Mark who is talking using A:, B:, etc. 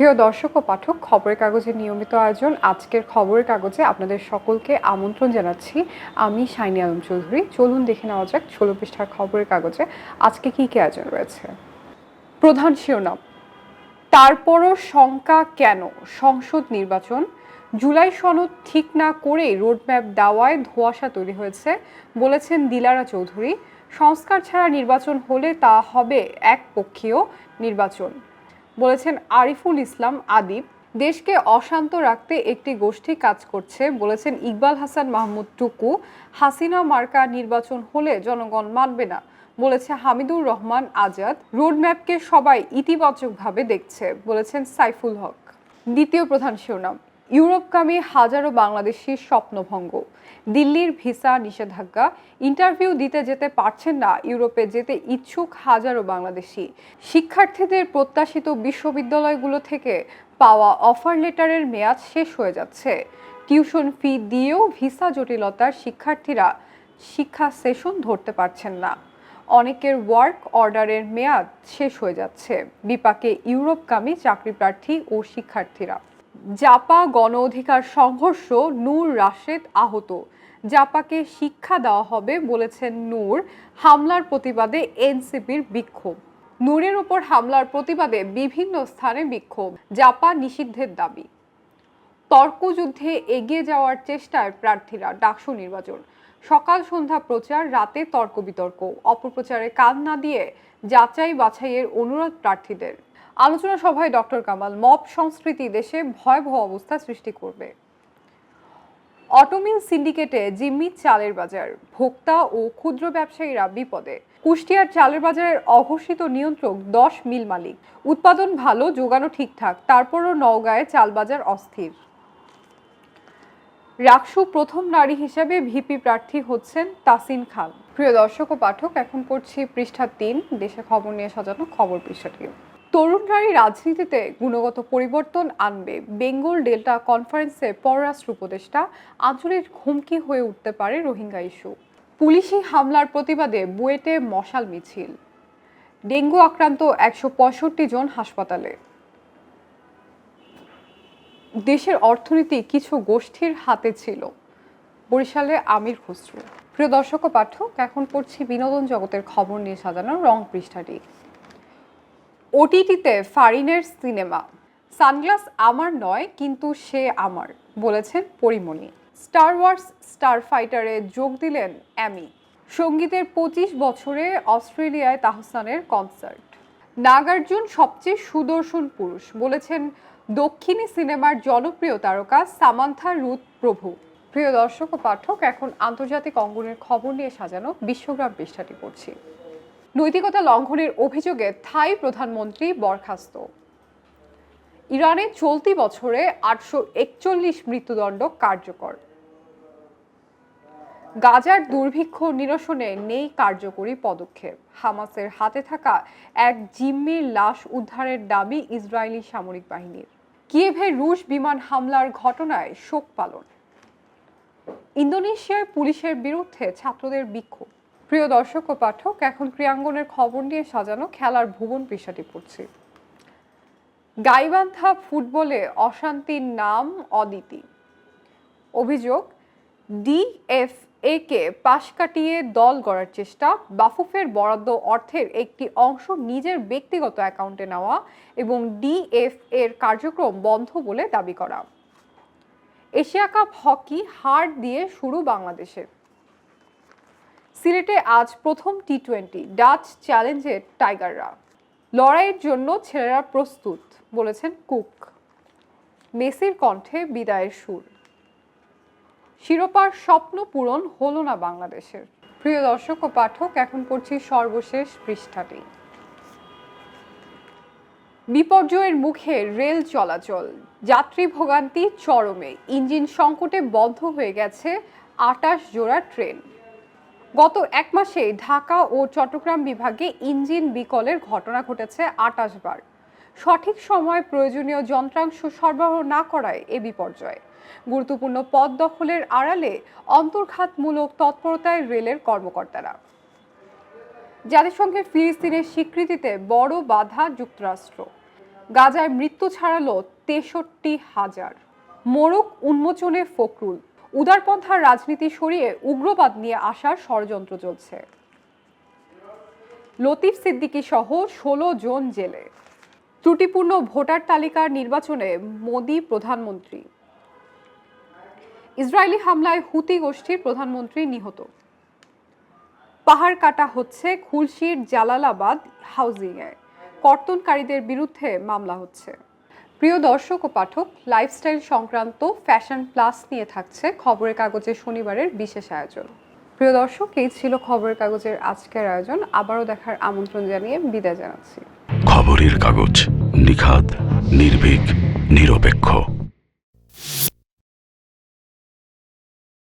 A: প্রিয় দর্শক ও পাঠক, খবরের কাগজের নিয়মিত আয়োজন, আজকের খবরের কাগজে আপনাদের সকলকে আমন্ত্রণ জানাচ্ছি আমি শাইনি আলম চৌধুরী। চলুন দেখে নেওয়া যাক ষোলো পৃষ্ঠার খবরের কাগজে আজকে কী কী আয়োজন রয়েছে। প্রধান শিরোনাম, তারপরও শঙ্কা কেন? সংসদ নির্বাচন, জুলাই সনদ ঠিক না করেই রোডম্যাপ দেওয়ায় ধোঁয়াশা তৈরি হয়েছে, বলেছেন দিলারা চৌধুরী। সংস্কার ছাড়া নির্বাচন হলে তা হবে একপক্ষীয় নির্বাচন। বলেছেন আরিফুল ইসলাম আদিব, দেশকে অশান্ত রাখতে একটি গোষ্ঠী কাজ করছে বলেছেন ইকবাল হাসান মাহমুদ টুকু, হাসিনা মার্কা নির্বাচন হলে জনগণ মানবে না, বলেছে হামিদুর রহমান আজাদ, রোডম্যাপকে সবাই ইতিবাচকভাবে দেখছে, বলেছেন সাইফুল হক। দ্বিতীয় প্রধান শিরোনাম। ইউরোপগামী হাজারো বাংলাদেশির স্বপ্নভঙ্গ। দিল্লির ভিসা নিষেধাজ্ঞা, ইন্টারভিউ দিতে যেতে পারছেন না, ইউরোপে যেতে ইচ্ছুক হাজারো বাংলাদেশি। শিক্ষার্থীদের প্রত্যাশিত বিশ্ববিদ্যালয়গুলো থেকে পাওয়া অফার লেটারের মেয়াদ শেষ হয়ে যাচ্ছে। টিউশন ফি দিয়েও ভিসা জটিলতার শিক্ষার্থীরা শিক্ষা সেশন ধরতে পারছেন না। অনেকের ওয়ার্ক অর্ডারের মেয়াদ শেষ হয়ে যাচ্ছে। বিপাকে ইউরোপগামী চাকরি প্রার্থী ও শিক্ষার্থীরা। জাপা গণ অধিকার সংঘর্ষ নূর রাশেদ আহত। জাপাকে শিক্ষা দেওয়া হবে বলেছেন নূর, হামলার প্রতিবাদে এনসিপির বিক্ষোভ। নূরের ওপর হামলার প্রতিবাদে বিভিন্ন স্থানে বিক্ষোভ, জাপা নিষিদ্ধের দাবি। তর্কযুদ্ধে এগিয়ে যাওয়ার চেষ্টায় প্রার্থীরা ডাকসু নির্বাচন। সকাল সন্ধ্যা প্রচার, রাতে তর্ক বিতর্ক। অপপ্রচারে কান না দিয়ে যাচাই বাছাইয়ের অনুরোধ প্রার্থীদের। আলোচনা সভায় ডক্টর কামাল মব সংস্কৃতি দেশে ভয়াবহ অবস্থা সৃষ্টি করবে। অটোমিল সিন্ডিকেটে জিম্মি চালের বাজার, ভোক্তা ও ক্ষুদ্র ব্যবসায়ীরা বিপদে। কুষ্টিয়ার চালের বাজারের অঘোষিত নিয়ন্ত্রক দশ মিল মালিক। উৎপাদন ভালো যোগানো ঠিকঠাক, তারপরও নওগাঁয় চাল বাজার অস্থির। রাকসু প্রথম নারী হিসেবে ভিপি প্রার্থী হচ্ছেন তাসিন খান। প্রিয় দর্শক ও পাঠক, এখন পড়ছি পৃষ্ঠা তিন। দেশে খবর নিয়ে সাজানো খবর পৃষ্ঠাটি। তরুণ নারী রাজনীতিতে গুণগত পরিবর্তন আনবে। বেঙ্গল ডেল্টা কনফারেন্সে পররাষ্ট্র উপদেষ্টা আঞ্চলিক হুমকি হয়ে উঠতে পারে রোহিঙ্গা ইস্যু। পুলিশি হামলার প্রতিবাদে বুয়েটে মশাল মিছিল। ডেঙ্গু আক্রান্ত একশো পঁয়ষট্টি জন হাসপাতালে। দেশের অর্থনীতি কিছু গোষ্ঠীর হাতে ছিল। বরিশালে আমির খসরু। প্রিয় দর্শক পাঠক, এখন পড়ছি বিনোদন জগতের খবর নিয়ে সাজানো রং পৃষ্ঠাটি। ওটিটিতে ফারিনের সিনেমা। সানগ্লাস আমার নয়, কিন্তু সে আমার, বলেছেন পরিমণি। স্টার ওয়ার্স স্টার ফাইটারে যোগ দিলেন অ্যামি। সঙ্গীতের পঁচিশ বছরে অস্ট্রেলিয়ায় তাহসানের কনসার্ট। নাগার্জুন সবচেয়ে সুদর্শন পুরুষ, বলেছেন দক্ষিণী সিনেমার জনপ্রিয় তারকা সামান্থা রুথ প্রভু। প্রিয় দর্শক ও পাঠক, এখন আন্তর্জাতিক অঙ্গনের খবর নিয়ে সাজানো বিশ্বগ্রাম পৃষ্ঠাটি পড়ছি। নৈতিকতা লঙ্ঘনের অভিযোগে থাই প্রধানমন্ত্রী বরখাস্ত। ইরানে চলতি বছরে আটশো একচল্লিশ মৃত্যুদণ্ড কার্যকর। গাজার দুর্ভিক্ষ নিরসনে নেই কার্যকরী পদক্ষেপ। হামাসের হাতে থাকা এক জিম্মির লাশ উদ্ধারের দাবি ইসরায়েলি সামরিক বাহিনীর। কিয়েভে রুশ বিমান হামলার ঘটনায় শোক পালন। ইন্দোনেশিয়ায় পুলিশের বিরুদ্ধে ছাত্রদের বিক্ষোভ। প্রিয় দর্শক ও পাঠক, এখন ক্রিয়াঙ্গনের খবর নিয়ে সাজানো খেলার ভুবন পেশাটি পড়ছি। গাইবান্ধা ফুটবলে অশান্তির নাম অদিতি। অভিযোগ ডিএফএ কে পাশ কাটিয়ে দল গড়ার চেষ্টা, বাফুফের বরাদ্দ অর্থের একটি অংশ নিজের ব্যক্তিগত অ্যাকাউন্টে নেওয়া এবং ডিএফ এর কার্যক্রম বন্ধ বলে দাবি করা। এশিয়া কাপ হকি হার দিয়ে শুরু বাংলাদেশের। সিলেটে আজ প্রথম টি টোয়েন্টি ডাচ চ্যালেঞ্জে টাইগাররা। লড়াইয়ের জন্য ছেলেরা প্রস্তুত, বলেছেন কুক। মেসির কণ্ঠে বিদায়ের সুর। শিরোপার স্বপ্ন পূরণ হলো না বাংলাদেশের। প্রিয় দর্শক ও পাঠক, এখন পড়ছি সর্বশেষ পৃষ্ঠাটি। বিপর্যয়ের মুখে রেল চলাচল। যাত্রী ভোগান্তি চরমে। ইঞ্জিন সংকটে বন্ধ হয়ে গেছে আটাশ জোড়া ট্রেন। গত এক মাসে ঢাকা ও চট্টগ্রাম বিভাগে ইঞ্জিন বিকলের ঘটনা ঘটেছে আটাশ বার। সঠিক সময় প্রয়োজনীয় যন্ত্রাংশ সরবরাহ না করায় এ বিপর্যয়। গুরুত্বপূর্ণ পদ দখলের আড়ালে অন্তর্ঘাতমূলক তৎপরতায় রেলের কর্মকর্তারা। জাতিসংঘের ফিলিস্তিনের স্বীকৃতিতে বড় বাধা যুক্তরাষ্ট্র। গাজায় মৃত্যু ছাড়ালো তেষট্টি হাজার। মোড়ক উন্মোচনে ফখরুল। উদারপন্থার রাজনীতি সরিয়ে উগ্রবাদ নিয়ে আসার ষড়যন্ত্র চলছে। লতিফ সিদ্দিকী সহ ষোলো জন জেলে। ত্রুটিপূর্ণ ভোটার তালিকার নির্বাচনে মোদি প্রধানমন্ত্রী। ইসরায়েলি হামলায় হুতি গোষ্ঠীর প্রধানমন্ত্রী নিহত। পাহাড় কাটা হচ্ছে খুলশির জালালাবাদ হাউজিংয়ে। কর্তনকারীদের বিরুদ্ধে মামলা হচ্ছে। প্রিয় দর্শক ও পাঠক লাইফস্টাইল সংক্রান্ত ফ্যাশন প্লাস নিয়ে থাকছে খবরের কাগজের শনিবারের বিশেষ আয়োজন। প্রিয় দর্শক, এই ছিল খবরের কাগজের আজকের আয়োজন। আবারও দেখার আমন্ত্রণ জানিয়ে বিদায় জানাচ্ছি।
B: খবরের কাগজ নিখাত নির্ভীক, নিরপেক্ষ।